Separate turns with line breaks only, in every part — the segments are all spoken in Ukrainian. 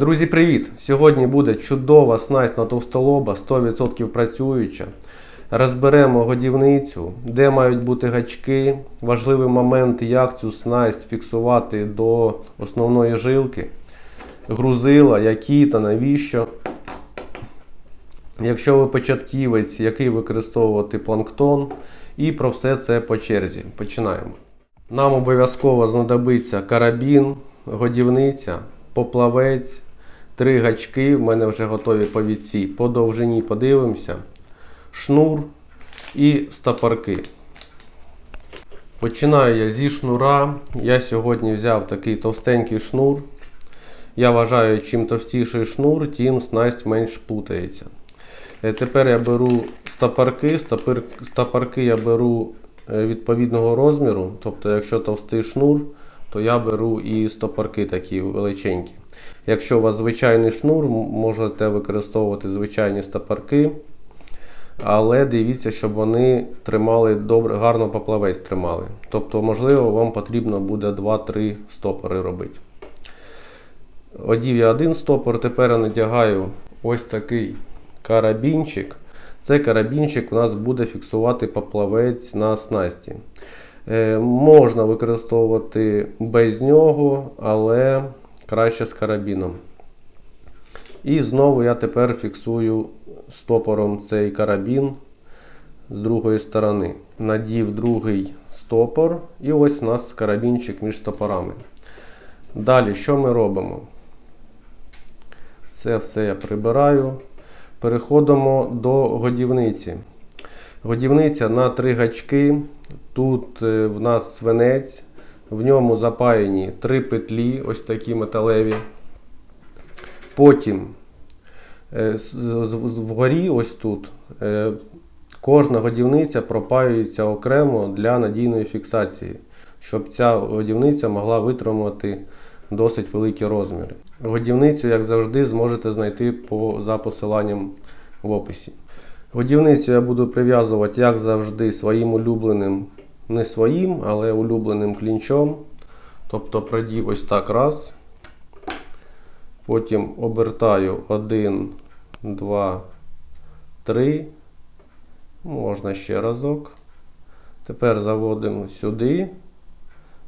Друзі, привіт! Сьогодні буде чудова снасть на товстолоба, 100% працююча. Розберемо годівницю, де мають бути гачки, важливий момент, як цю снасть фіксувати до основної жилки, грузила, які та навіщо. Якщо ви початківець, який використовувати планктон, і про все це по черзі. Починаємо. Нам обов'язково знадобиться карабін, годівниця, поплавець, три гачки. В мене вже готові повідці. По довжині подивимося, шнур і стопорки. Починаю я зі шнура. Я сьогодні взяв такий товстенький шнур. Я вважаю, чим товстіший шнур, тим снасть менш путається. Е, Тепер я беру стопорки. Стопор- Стопорки я беру е, відповідного розміру. Тобто, якщо товстий шнур, то я беру і стопорки такі величенькі. Якщо у вас звичайний шнур, можете використовувати звичайні стопорки. Але дивіться, щоб вони тримали добре, гарно поплавець тримали. Тобто, можливо, вам потрібно буде 2-3 стопори робити. Одів я один стопор, тепер я надягаю ось такий карабінчик. Цей карабінчик у нас буде фіксувати поплавець на снасті. Е, можна використовувати без нього, але краще з карабіном. І знову я тепер фіксую стопором цей карабін з другої сторони. Надів другий стопор, і ось у нас карабінчик між стопорами. Далі, що ми робимо? Це все я прибираю. Переходимо до годівниці. Годівниця на три гачки. Тут е, в нас свинець, в ньому запаяні три петлі, ось такі металеві. Потім е, вгорі, ось тут, е, кожна годівниця пропаюється окремо для надійної фіксації, щоб ця годівниця могла витримати досить великі розміри. Годівницю, як завжди, зможете знайти по, за посиланням в описі. Годівницю я буду прив'язувати, як завжди, своїм улюбленим, не своїм, але улюбленим клінчом. Тобто продів ось так раз. Потім обертаю 1, 2, 3. Можна ще разок. Тепер заводимо сюди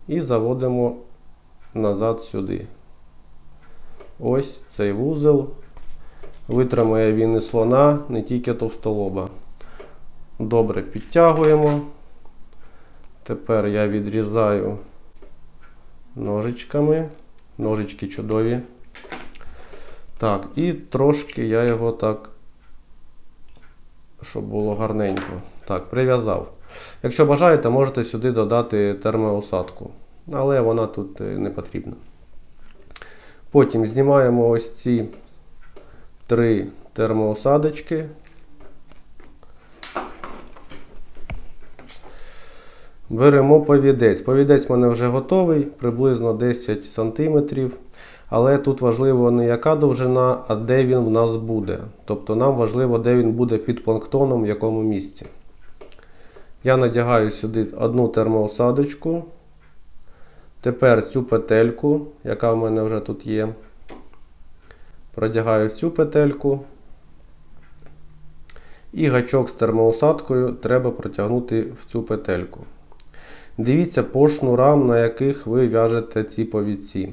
і заводимо назад сюди. Ось цей вузол. Витримає він і слона, не тільки товстолоба. Добре підтягуємо. Тепер я відрізаю ножичками. Ножички чудові. Так, і трошки я його так, щоб було гарненько. Так, прив'язав. Якщо бажаєте, можете сюди додати термоусадку. Але вона тут е, не потрібна. Потім знімаємо ось ці три термоусадочки. Беремо повідець. Повідець в мене вже готовий, приблизно 10 см. Але тут важливо не яка довжина, а де він в нас буде. Тобто нам важливо, де він буде під планктоном, в якому місці. Я надягаю сюди одну термоусадочку. Тепер цю петельку, яка в мене вже тут є. Продягаю цю петельку. І гачок з термоусадкою треба протягнути в цю петельку. Дивіться по шнурам, на яких ви в'яжете ці повідці.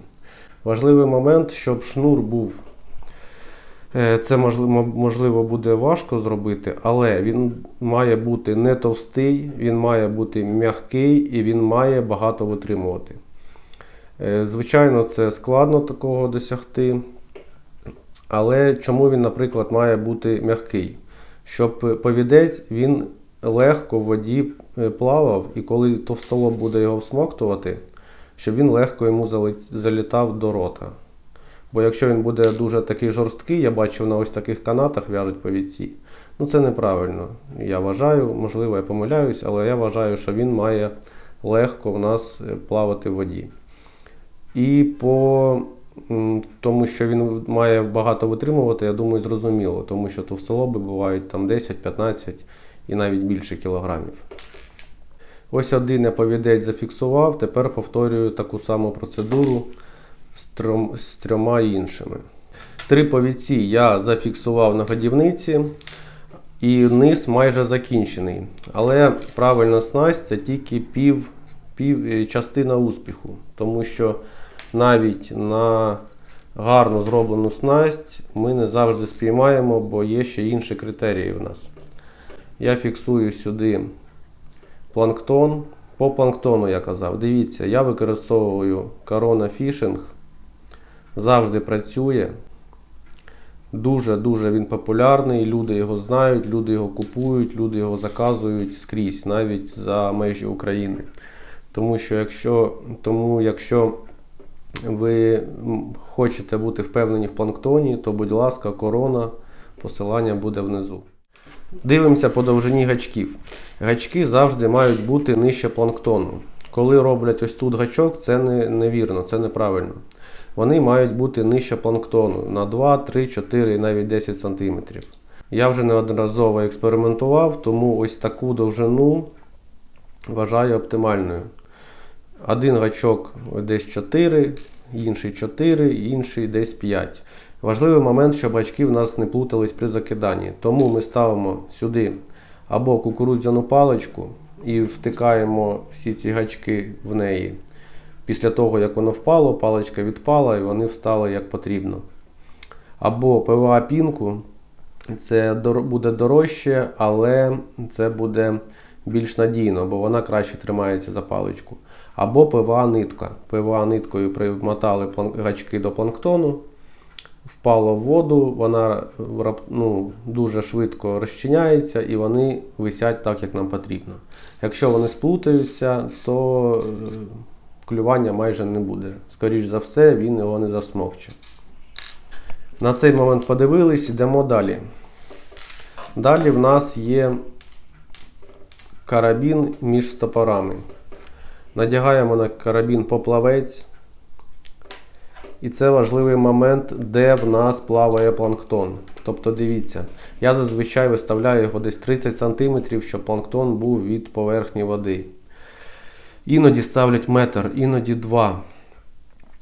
Важливий момент, щоб шнур був. Е, Це можливо, буде важко зробити, але він має бути не товстий, він має бути м'який і він має багато витримувати. Е, Звичайно, це складно такого досягти. Але чому він, наприклад, має бути м'який? Щоб повідець він легко в воді плавав, і коли товстолоб буде його всмоктувати, щоб він легко йому залітав до рота. Бо якщо він буде дуже такий жорсткий, я бачив на ось таких канатах в'яжуть повідці. Ну це неправильно. Я вважаю, можливо, я помиляюсь, але я вважаю, що він має легко в нас е, плавати в воді. І по тому, що він має багато витримувати, я думаю, зрозуміло, тому що товстолоби бувають там 10, 15 і навіть більше кілограмів. Ось один я повідець зафіксував, тепер повторюю таку саму процедуру з, трьом, з трьома іншими. Три повідці я зафіксував на годівниці, і низ майже закінчений. Але правильна снасть це тільки пів, пів е, частина успіху. Тому що навіть на гарно зроблену снасть ми не завжди спіймаємо, бо є ще інші критерії в нас. Я фіксую сюди планктон. По планктону я казав, дивіться, я використовую корона фішинг. Завжди працює. Дуже-дуже він популярний, люди його знають, люди його купують, люди його заказують скрізь, навіть за межі України. Тому що якщо, тому якщо ви хочете бути впевнені в планктоні, то будь ласка, корона, посилання буде внизу. Дивимося по довжині гачків. Гачки завжди мають бути нижче планктону. Коли роблять ось тут гачок, це не, невірно, це неправильно. Вони мають бути нижче планктону на 2, 3, 4 і навіть 10 см. Я вже неодноразово експериментував, тому ось таку довжину вважаю оптимальною. Один гачок десь 4, інший 4, інший десь 5. Важливий момент, щоб гачки в нас не плутались при закиданні. Тому ми ставимо сюди або кукурудзяну паличку і втикаємо всі ці гачки в неї. Після того, як воно впало, паличка відпала і вони встали як потрібно. Або ПВА пінку. Це буде дорожче, але це буде більш надійно, бо вона краще тримається за паличку. Або ПВА нитка. ПВА ниткою примотали гачки до планктону, впало в воду, вона ну, дуже швидко розчиняється і вони висять так, як нам потрібно. Якщо вони сплутаються, то е, клювання майже не буде. Скоріш за все, він його не засмокче. На цей момент подивились, йдемо далі. Далі в нас є карабін між стопорами. Надягаємо на карабін поплавець. І це важливий момент, де в нас плаває планктон. Тобто дивіться, я зазвичай виставляю його десь 30 см, щоб планктон був від поверхні води. Іноді ставлять метр, іноді два.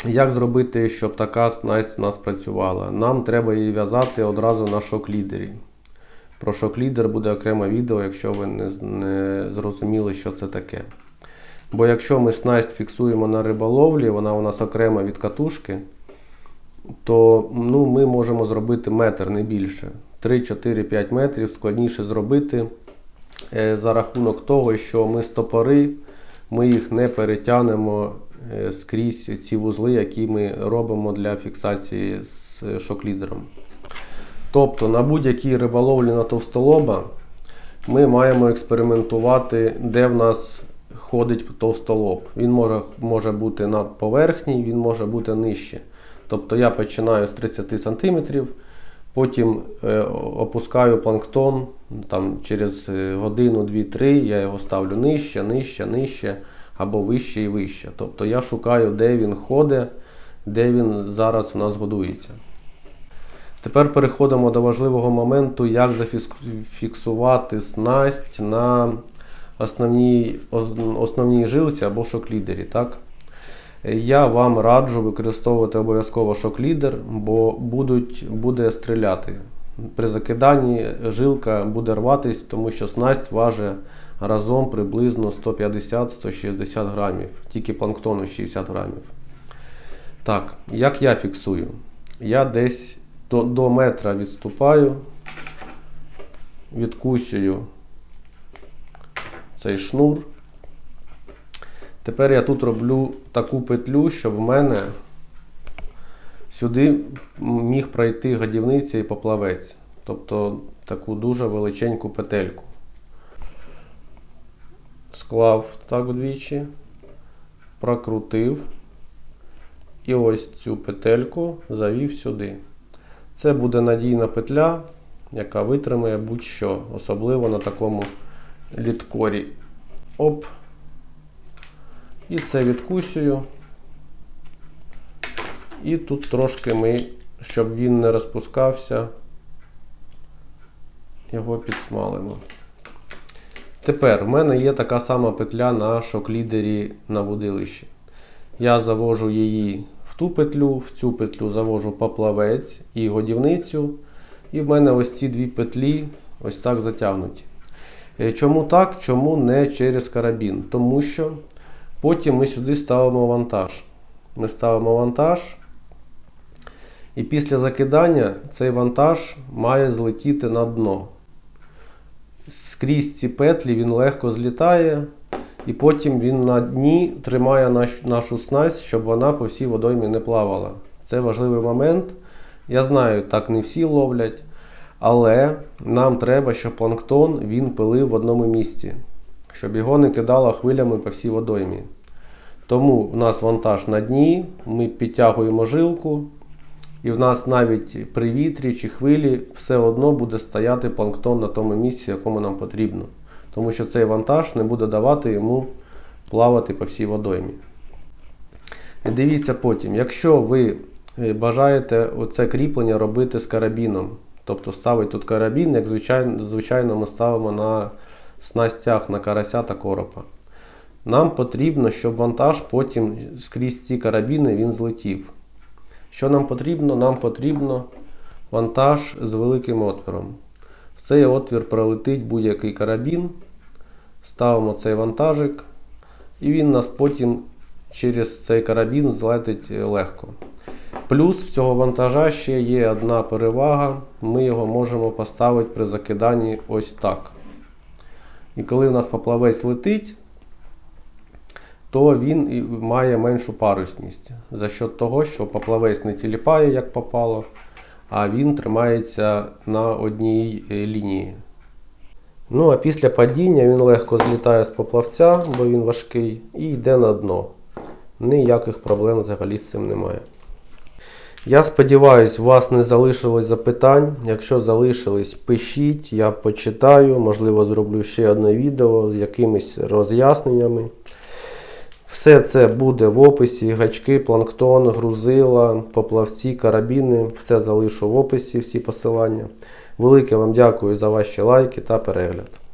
Як зробити, щоб така снасть у нас працювала? Нам треба її в'язати одразу на шок-лідері. Про шок-лідер буде окреме відео, якщо ви не, зрозуміли, що це таке. Бо якщо ми снасть фіксуємо на риболовлі, вона у нас окрема від катушки, то ну, ми можемо зробити метр, не більше. 3, 4, 5 метрів складніше зробити е, за рахунок того, що ми стопори, ми їх не перетягнемо е, скрізь ці вузли, які ми робимо для фіксації з шоклідером. Тобто на будь-якій риболовлі на товстолоба ми маємо експериментувати, де в нас ходить товстолоб. Він може, може бути на поверхні, він може бути нижче. Тобто я починаю з 30 см, потім е, опускаю планктон там, через е, годину, 2-3, я його ставлю нижче, нижче, нижче або вище і вище. Тобто я шукаю, де він ходить, де він зараз у нас годується. Тепер переходимо до важливого моменту, як зафіксувати снасть на основній, ос- основній жилці або шок-лідері. Так? Я вам раджу використовувати обов'язково шок-лідер, бо будуть, буде стріляти. При закиданні жилка буде рватись, тому що снасть важить разом приблизно 150-160 грамів, тільки планктону 60 грамів. Так, як я фіксую? Я десь до, до метра відступаю, відкусюю цей шнур. Тепер я тут роблю таку петлю, щоб в мене сюди міг пройти годівниця і поплавець. Тобто таку дуже величеньку петельку. Склав так вдвічі, прокрутив. І ось цю петельку завів сюди. Це буде надійна петля, яка витримає будь-що, особливо на такому літкорі. Оп. І це відкусюю. І тут трошки ми, щоб він не розпускався, його підсмалимо. Тепер в мене є така сама петля на шок-лідері на водилищі. Я завожу її в ту петлю, в цю петлю завожу поплавець і годівницю. І в мене ось ці дві петлі ось так затягнуті. Е, Чому так? Чому не через карабін? Тому що потім ми сюди ставимо вантаж. Ми ставимо вантаж. І після закидання цей вантаж має злетіти на дно. Скрізь ці петлі він легко злітає, і потім він на дні тримає наш, нашу снасть, щоб вона по всій водоймі не плавала. Це важливий момент. Я знаю, так не всі ловлять, але нам треба, щоб планктон він пилив в одному місці, щоб його не кидало хвилями по всій водоймі. Тому в нас вантаж на дні, ми підтягуємо жилку, і в нас навіть при вітрі чи хвилі все одно буде стояти планктон на тому місці, якому нам потрібно. Тому що цей вантаж не буде давати йому плавати по всій водоймі. І дивіться потім, якщо ви е, бажаєте оце кріплення робити з карабіном, тобто ставити тут карабін, як звичайно, звичайно ми ставимо на снастях на карася та коропа. Нам потрібно, щоб вантаж потім скрізь ці карабіни він злетів. Що нам потрібно? Нам потрібно вантаж з великим отвором. В цей отвір пролетить будь-який карабін. Ставимо цей вантажик, і він нас потім через цей карабін злетить е, легко. Плюс в цього вантажа ще є одна перевага. Ми його можемо поставити при закиданні ось так. І коли у нас поплавець летить, то він має меншу парусність. За счет того, що поплавець не тіліпає, як попало, а він тримається на одній е, лінії. Ну, а після падіння він легко злітає з поплавця, бо він важкий, і йде на дно. Ніяких проблем взагалі з цим немає. Я сподіваюся, у вас не залишилось запитань. Якщо залишились, пишіть, я почитаю, можливо, зроблю ще одне відео з якимись роз'ясненнями. Все це буде в описі: гачки, планктон, грузила, поплавці, карабіни. Все залишу в описі, всі посилання. Велике вам дякую за ваші лайки та перегляд.